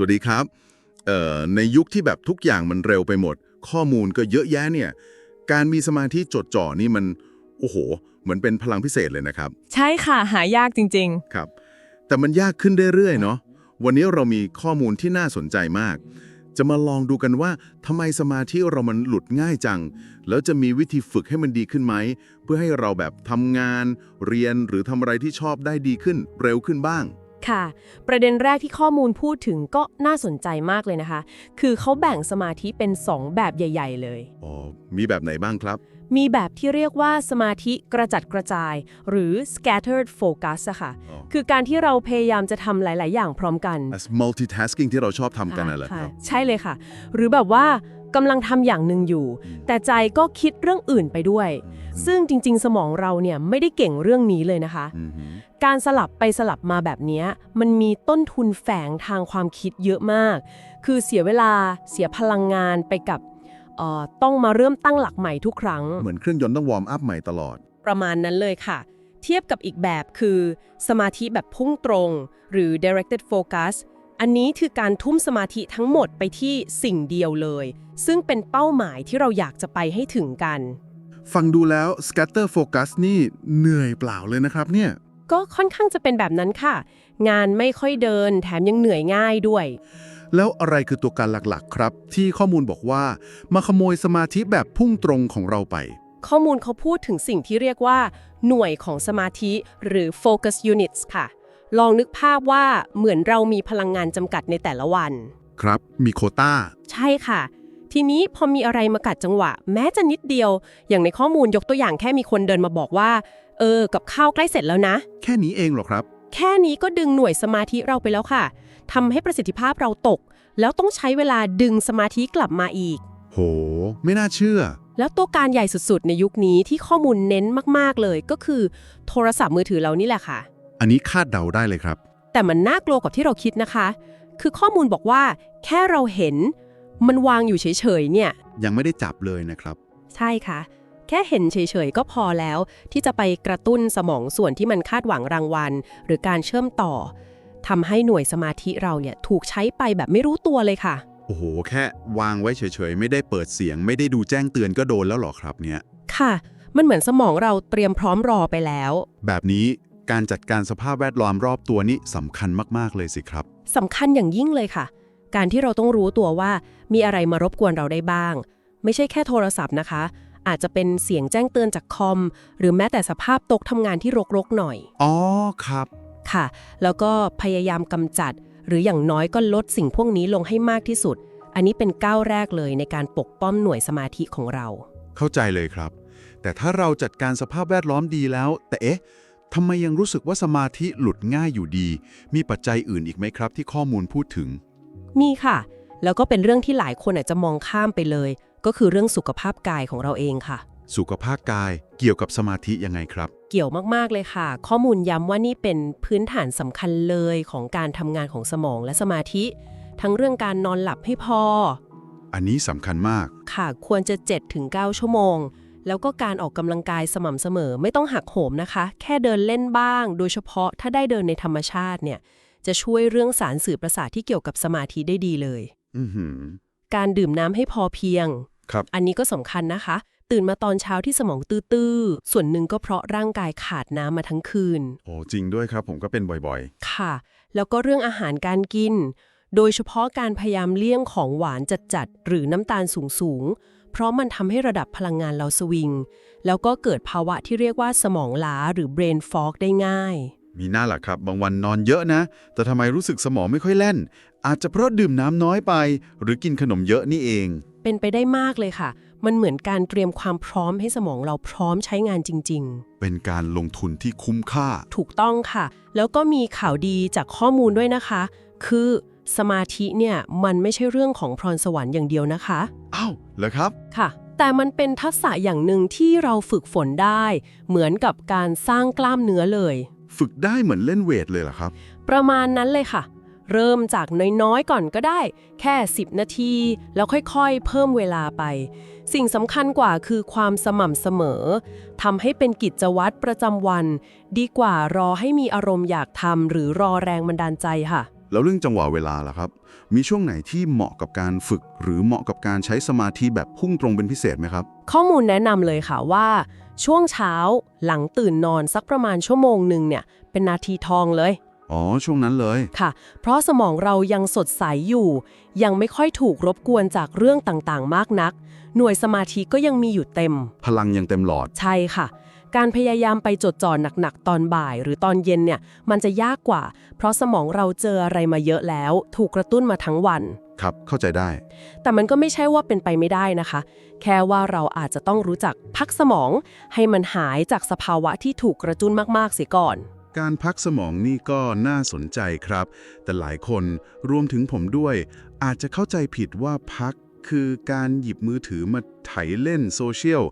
วัสดีครับเอ่อในยุคที่แบบทุกอย่างมันเร็วไปหมด ข้อมูลก็เยอะแยะเนี่ย การมีสมาธิจดจ่อนี่มัน โอ้โห เหมือนเป็นพลังพิเศษเลยนะครับ ใช่ค่ะ หายากจริงครับ แต่มันยากขึ้นเรื่อยๆ เนาะ วันนี้เรามีข้อมูลที่น่าสนใจมาก จะมาลองดูกันว่าทำไมสมาธิเรามันหลุดง่ายจัง แล้วจะมีวิธีฝึกให้มันดีขึ้นไหม เพื่อให้เราแบบทำงาน เรียนหรือทำอะไรที่ชอบได้ดีขึ้น เร็วขึ้นบ้างๆ ค่ะ ประเด็นแรกที่ข้อมูลพูดถึงก็น่าสนใจมากเลยนะคะ คือเขาแบ่งสมาธิเป็น 2 แบบใหญ่ ๆ เลย อ๋อ มีแบบไหนบ้างครับ มีแบบที่เรียกว่าสมาธิกระจัดกระจาย หรือ scattered focus อะค่ะ อ๋อ คือการที่เราพยายามจะทำหลาย ๆ อย่างพร้อมกัน as multitasking ที่เราชอบทำกันน่ะเหรอคค่ะรับ ใช่เลยค่ะ หรือแบบว่า กำลังทำอย่างหนึ่งอยู่ แต่ใจก็คิดเรื่องอื่นไปด้วย ซึ่งจริง ๆ สมองเราเนี่ยไม่ได้เก่งเรื่องนี้เลยนะคะอือหือการสลับไปสลับมาแบบเนี้ยมันมีต้นทุนแฝงทางความคิดเยอะมาก คือเสียเวลาเสียพลังงานไปกับเอ่อต้องมาเริ่มตั้งหลักใหม่ทุกครั้ง เหมือนเครื่องยนต์ต้องวอร์มอัพใหม่ตลอด ประมาณนั้นเลยค่ะ เทียบกับอีกแบบคือ สมาธิแบบพุ่งตรง หรือ directed focus อันนี้คือการทุ่มสมาธิทั้งหมดไปที่สิ่งเดียวเลย ซึ่งเป็นเป้าหมายที่เราอยากจะไปให้ถึงกัน ฟังดูแล้ว scatter focus นี่เหนื่อยเปล่าเลยนะครับเนี่ย ก็ค่อนข้างจะเป็นแบบนั้นค่ะ งานไม่ค่อยเดินแถมยังเหนื่อยง่ายด้วย แล้วอะไรคือตัวการหลักๆ ครับ ที่ข้อมูลบอกว่า มาขโมยสมาธิแบบพุ่งตรงของเราไป ข้อมูลเขาพูดถึงสิ่งที่เรียกว่า หน่วยของสมาธิหรือ focus units ค่ะ ลองนึกภาพว่าเหมือนเรามีพลังงานจำกัดในแต่ละวัน ครับ มีโควต้า ใช่ค่ะ ทีนี้พอมีอะไรมากัดจังหวะ แม้จะนิดเดียว อย่างในข้อมูลยกตัวอย่างแค่มีคนเดินมาบอกว่า เออ กับข้าวใกล้เสร็จแล้วนะ แค่นี้เองเหรอครับ แค่นี้ก็ดึงหน่วยสมาธิเราไปแล้วค่ะทำให้ประสิทธิภาพเราตก แล้วต้องใช้เวลาดึงสมาธิกลับมาอีก โห ไม่น่าเชื่อ แล้วตัวการใหญ่สุดๆ ในยุคนี้ที่ข้อมูลเน้นมากๆเลยก็คือ โทรศัพท์มือถือเรานี่แหละค่ะ อันนี้คาดเดาได้เลยครับ แต่มันน่ากลัวกว่าที่เราคิดนะคะ คือข้อมูลบอกว่าแค่เราเห็น มันวางอยู่เฉยๆเนี่ย ยังไม่ได้จับเลยนะครับ ใช่ค่ะ แค่เห็นเฉยๆก็พอแล้ว ที่จะไปกระตุ้นสมองส่วนที่มันคาดหวังรางวัล หรือการเชื่อมต่อทำให้หน่วยสมาธิเราเนี่ยถูกใช้ไปแบบไม่รู้ตัวเลยค่ะ โอ้โห แค่วางไว้เฉยๆ ไม่ได้เปิดเสียง ไม่ได้ดูแจ้งเตือนก็โดนแล้วเหรอครับเนี่ย ค่ะ มันเหมือนสมองเราเตรียมพร้อมรอไปแล้ว แบบนี้ การจัดการสภาพแวดล้อมรอบตัวนี่สำคัญมากๆเลยสิครับ สำคัญอย่างยิ่งเลยค่ะ การที่เราต้องรู้ตัวว่ามีอะไรมารบกวนเราได้บ้าง ไม่ใช่แค่โทรศัพท์นะคะ อาจจะเป็นเสียงแจ้งเตือนจากคอม หรือแม้แต่สภาพโต๊ะทำงานที่รกๆหน่อย อ๋อครับ ค่ะ แล้วก็พยายามกำจัด หรืออย่างน้อยก็ลดสิ่งพวกนี้ลงให้มากที่สุด อันนี้เป็นก้าวแรกเลยในการปกป้องหน่วยสมาธิของเรา เข้าใจเลยครับ แต่ถ้าเราจัดการสภาพแวดล้อมดีแล้ว แต่เอ๊ะ ทำไมยังรู้สึกว่าสมาธิหลุดง่ายอยู่ดี มีปัจจัยอื่นอีกไหมครับ ที่ข้อมูลพูดถึง มีค่ะ แล้วก็เป็นเรื่องที่หลายคนอาจจะมองข้ามไปเลย ก็คือเรื่องสุขภาพกายของเราเองค่ะ สุขภาพกายเกี่ยวกับสมาธิยังไงครับ เกี่ยวมาก ๆ เลยค่ะ ข้อมูลย้ำว่านี่เป็นพื้นฐานสำคัญเลยของการทำงานของสมองและสมาธิ ทั้งเรื่องการนอนหลับให้พอ อันนี้สำคัญมาก ค่ะ ควรจะ 7-9 ชั่วโมง แล้วก็การออกกำลังกายสม่ำเสมอไม่ต้องหักโหมนะคะ แค่เดินเล่นบ้าง โดยเฉพาะถ้าได้เดินในธรรมชาติเนี่ย จะช่วยเรื่องสารสื่อประสาทที่เกี่ยวกับสมาธิได้ดีเลยอือหือการดื่มน้ำให้พอเพียง ครับ อันนี้ก็สำคัญนะคะ ตื่นมาตอนเช้าที่สมองตื้อๆ ส่วนหนึ่งก็เพราะร่างกายขาดน้ำมาทั้งคืน โอ้จริงด้วยครับ ผมก็เป็นบ่อยค่ะ แล้วก็เรื่องอาหารการกิน โดยเฉพาะการพยายามเลี่ยงของหวานจัดๆ หรือน้ำตาลสูงๆ เพราะมันทำให้ระดับพลังงานเราสวิง แล้วก็เกิดภาวะที่เรียกว่าสมองล้าหรือ brain fog ได้ง่ายๆมีหน้าล่ะครับ บางวันนอนเยอะนะ แต่ทำไมรู้สึกสมองไม่ค่อยแล่น อาจจะเพราะดื่มน้ำน้อยไป หรือกินขนมเยอะนี่เอง เป็นไปได้มากเลยค่ะ มันเหมือนการเตรียมความพร้อมให้สมองเราพร้อมใช้งานจริง ๆ เป็นการลงทุนที่คุ้มค่า ถูกต้องค่ะ แล้วก็มีข่าวดีจากข้อมูลด้วยนะคะ คือ สมาธิเนี่ยมันไม่ใช่เรื่องของพรสวรรค์อย่างเดียวนะคะ อ้าวเหรอครับ ค่ะ แต่มันเป็นทักษะอย่างหนึ่งที่เราฝึกฝนได้ เหมือนกับการสร้างกล้ามเนื้อเลย ฝึกได้เหมือนเล่นเวทเลยเหรอครับ ประมาณนั้นเลยค่ะ เริ่มจากน้อยๆก่อนก็ได้ แค่ 10 นาที แล้วค่อยๆ เพิ่มเวลาไป สิ่งสำคัญกว่าคือความสม่ำเสมอทำให้เป็นกิจวัตรประจำวัน ดีกว่ารอให้มีอารมณ์อยากทำหรือรอแรงบันดาลใจค่ะ แล้วเรื่องจังหวะเวลาล่ะครับ มีช่วงไหนที่เหมาะกับการฝึก หรือเหมาะกับการใช้สมาธิแบบพุ่งตรงเป็นพิเศษไหมครับ ข้อมูลแนะนำเลยค่ะว่า ช่วงเช้าหลังตื่นนอนสักประมาณชั่วโมงหนึ่งเนี่ยเป็นนาทีทองเลย อ๋อ ช่วงนั้นเลยค่ะ เพราะสมองเรายังสดใสอยู่ ยังไม่ค่อยถูกรบกวนจากเรื่องต่างๆ มากนัก หน่วยสมาธิก็ยังมีอยู่เต็ม พลังยังเต็มหลอด ใช่ค่ะ การพยายามไปจดจ่อหนักๆ ตอนบ่ายหรือตอนเย็นเนี่ยมันจะยากกว่า เพราะสมองเราเจออะไรมาเยอะแล้ว ถูกกระตุ้นมาทั้งวัน ครับ เข้าใจได้ แต่มันก็ไม่ใช่ว่าเป็นไปไม่ได้นะคะ แค่ว่าเราอาจจะต้องรู้จักพักสมอง ให้มันหายจากสภาวะที่ถูกกระตุ้นมากๆเสียก่อน การพักสมองนี่ก็น่าสนใจครับ แต่หลายคนรวมถึงผมด้วย อาจจะเข้าใจผิดว่าพัก คือการหยิบมือถือมาไถเล่นโซเชียล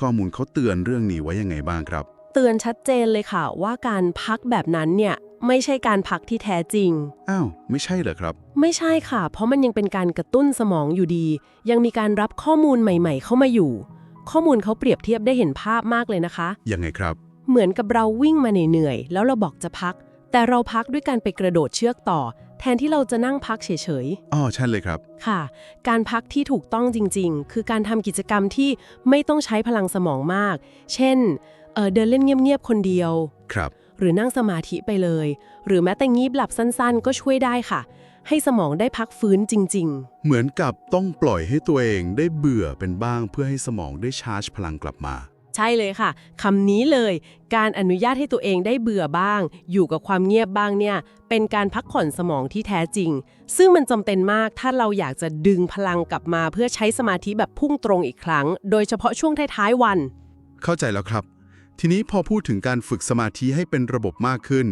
ข้อมูลเขาเตือนเรื่องนี้ไว้ยังไงบ้างครับ เตือนชัดเจนเลยค่ะว่าการพักแบบนั้นเนี่ยไม่ใช่การพักที่แท้จริง อ้าว ไม่ใช่เหรอครับ ไม่ใช่ค่ะ เพราะมันยังเป็นการกระตุ้นสมองอยู่ดี ยังมีการรับข้อมูลใหม่ ๆ เข้ามาอยู่ ข้อมูลเขาเปรียบเทียบได้เห็นภาพมากเลยนะคะ ยังไงครับ เหมือนกับเราวิ่งมาเหนื่อยๆแล้วเราบอกจะพัก แต่เราพักด้วยการไปกระโดดเชือกต่อแทนที่เราจะนั่งพักเฉยอ๋อใช่เลยครับๆค่ะ การพักที่ถูกต้องจริง ๆ คือการทำกิจกรรมที่ไม่ต้องใช้พลังสมองมาก เช่นเอ่อเดินเล่นเงียบๆคนเดียว ครับ หรือนั่งสมาธิไปเลย หรือแม้แต่งีบหลับสั้นๆ ก็ช่วยได้ค่ะ ให้สมองได้พักฟื้นจริง ๆ เหมือนกับต้องปล่อยให้ตัวเองได้เบื่อเป็นบ้างเพื่อให้สมองได้ชาร์จพลังกลับมา ใช่เลยค่ะคำนี้เลย การอนุญาตให้ตัวเองได้เบื่อบ้าง อยู่กับความเงียบบ้างเนี่ย เป็นการพักผ่อนสมองที่แท้จริง ซึ่งมันจำเป็นมากถ้าเราอยากจะดึงพลังกลับมาเพื่อใช้สมาธิแบบพุ่งตรงอีกครั้ง โดยเฉพาะช่วงท้ายๆวัน เข้าใจแล้วครับ ทีนี้พอพูดถึงการฝึกสมาธิให้เป็นระบบมากขึ้น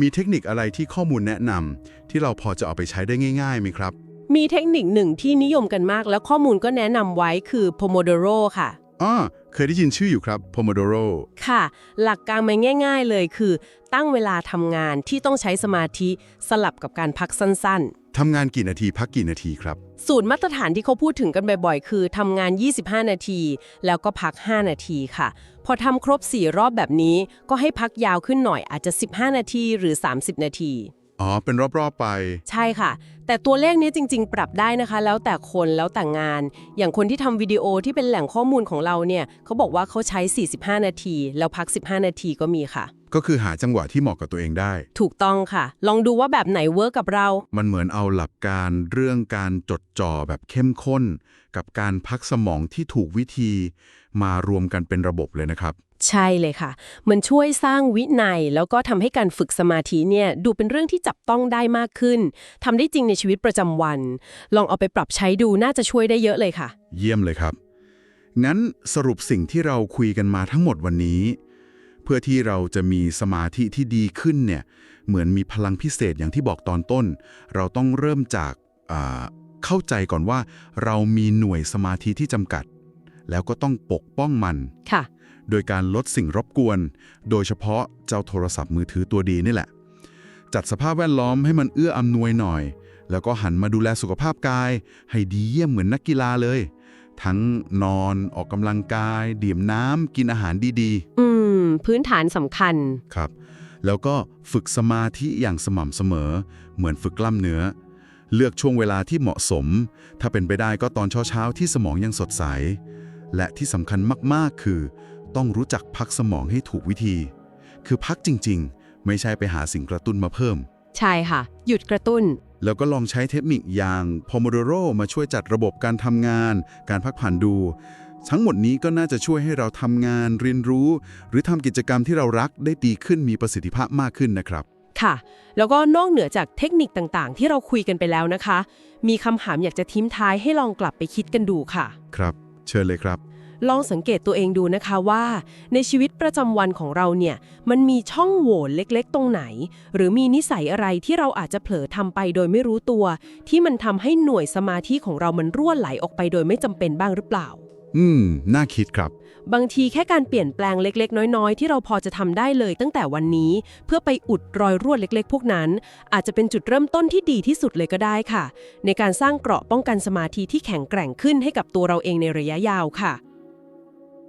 มีเทคนิคอะไรที่ข้อมูลแนะนำที่เราพอจะเอาไปใช้ได้ง่ายๆไหมครับ มีเทคนิคหนึ่งที่นิยมกันมาก แล้วข้อมูลก็แนะนำไว้คือ Pomodoro ค่ะอ๋อ เคยได้ยินชื่ออยู่ครับ Pomodoro ค่ะ หลักการมันง่าย ๆ เลยคือ ตั้งเวลาทำงานที่ต้องใช้สมาธิสลับกับการพักสั้นๆทำงานกี่นาทีพักกี่นาทีครับสูตรมาตรฐานที่เขาพูดถึงกันบ่อยๆ คือทำงาน 25 นาที แล้วก็พัก 5 นาทีค่ะ พอทำครบ 4 รอบแบบนี้ ก็ให้พักยาวขึ้นหน่อยอาจจะ 15 นาทีหรือ 30 นาที อ๋อ เป็นรอบ ๆ ไป ใช่ค่ะ แต่ตัวเลขนี้จริง ๆ ปรับได้นะคะ แล้วแต่คนแล้วแต่งาน อย่างคนที่ทำวิดีโอที่เป็นแหล่งข้อมูลของเราเนี่ยเขาบอกว่าเขาใช้ 45 นาที แล้วพัก 15 นาทีก็มีค่ะ ก็คือหาจังหวะที่เหมาะกับตัวเองได้ ถูกต้องค่ะ ลองดูว่าแบบไหนเวิร์กกับเรา มันเหมือนเอาหลักการเรื่องการจดจ่อแบบเข้มข้น กับการพักสมองที่ถูกวิธี มารวมกันเป็นระบบเลยนะครับ ใช่เลยค่ะ มันช่วยสร้างวินัย แล้วก็ทำให้การฝึกสมาธิเนี่ยดูเป็นเรื่องที่จับต้องได้มากขึ้นทำได้จริงในชีวิตประจำวัน ลองเอาไปปรับใช้ดูน่าจะช่วยได้เยอะเลยค่ะ เยี่ยมเลยครับ งั้นสรุปสิ่งที่เราคุยกันมาทั้งหมดวันนี้ เพื่อที่เราจะมีสมาธิที่ดีขึ้นเนี่ยเหมือนมีพลังพิเศษอย่างที่บอกตอนต้น เราต้องเริ่มจากอ่าเข้าใจก่อนว่า เรามีหน่วยสมาธิที่จำกัด แล้วก็ต้องปกป้องมันค่ะ โดยการลดสิ่งรบกวน โดยเฉพาะเจ้าโทรศัพท์มือถือตัวดีนี่แหละ จัดสภาพแวดล้อมให้มันเอื้ออำนวยหน่อย แล้วก็หันมาดูแลสุขภาพกาย ให้ดีเยี่ยมเหมือนนักกีฬาเลย ทั้งนอนออกกำลังกาย ดื่มน้ำกินอาหารดีอืม พื้นฐานสำคัญๆครับ แล้วก็ฝึกสมาธิอย่างสม่ำเสมอ เหมือนฝึกกล้ามเนื้อเลือกช่วงเวลาที่เหมาะสม ถ้าเป็นไปได้ก็ตอนเช้าๆที่สมองยังสดใส และที่สำคัญมากๆ คือ ต้องรู้จักพักสมองให้ถูกวิธี คือพักจริงๆ ไม่ใช่ไปหาสิ่งกระตุ้นมาเพิ่ม ใช่ค่ะ หยุดกระตุ้น แล้วก็ลองใช้เทคนิคอย่าง Pomodoro มาช่วยจัดระบบการทำงาน การพักผ่อนดู ทั้งหมดนี้ก็น่าจะช่วยให้เราทำงาน เรียนรู้ หรือทำกิจกรรมที่เรารักได้ดีขึ้นมีประสิทธิภาพมากขึ้นนะครับค่ะ แล้วก็นอกเหนือจากเทคนิคต่างๆ ที่เราคุยกันไปแล้วนะคะ มีคำถามอยากจะทิ้มท้ายให้ลองกลับไปคิดกันดูค่ะ ครับ เชิญเลยครับ ลองสังเกตตัวเองดูนะคะว่า ในชีวิตประจำวันของเราเนี่ย มันมีช่องโหว่เล็กๆ ตรงไหน หรือมีนิสัยอะไรที่เราอาจจะเผลอทำไปโดยไม่รู้ตัว ที่มันทำให้หน่วยสมาธิของเรามันรั่วไหลออกไปโดยไม่จำเป็นบ้างหรือเปล่า อืม น่าคิดครับ บางทีแค่การเปลี่ยนแปลงเล็กๆ น้อยๆ ที่เราพอจะทำได้เลย ตั้งแต่วันนี้เพื่อไปอุดรอยรั่วเล็ก ๆ พวกนั้น อาจจะเป็นจุดเริ่มต้นที่ดีที่สุดเลยก็ได้ค่ะ ในการสร้างเกราะป้องกันสมาธิที่แข็งแกร่งขึ้นให้กับตัวเราเองในระยะยาวค่ะ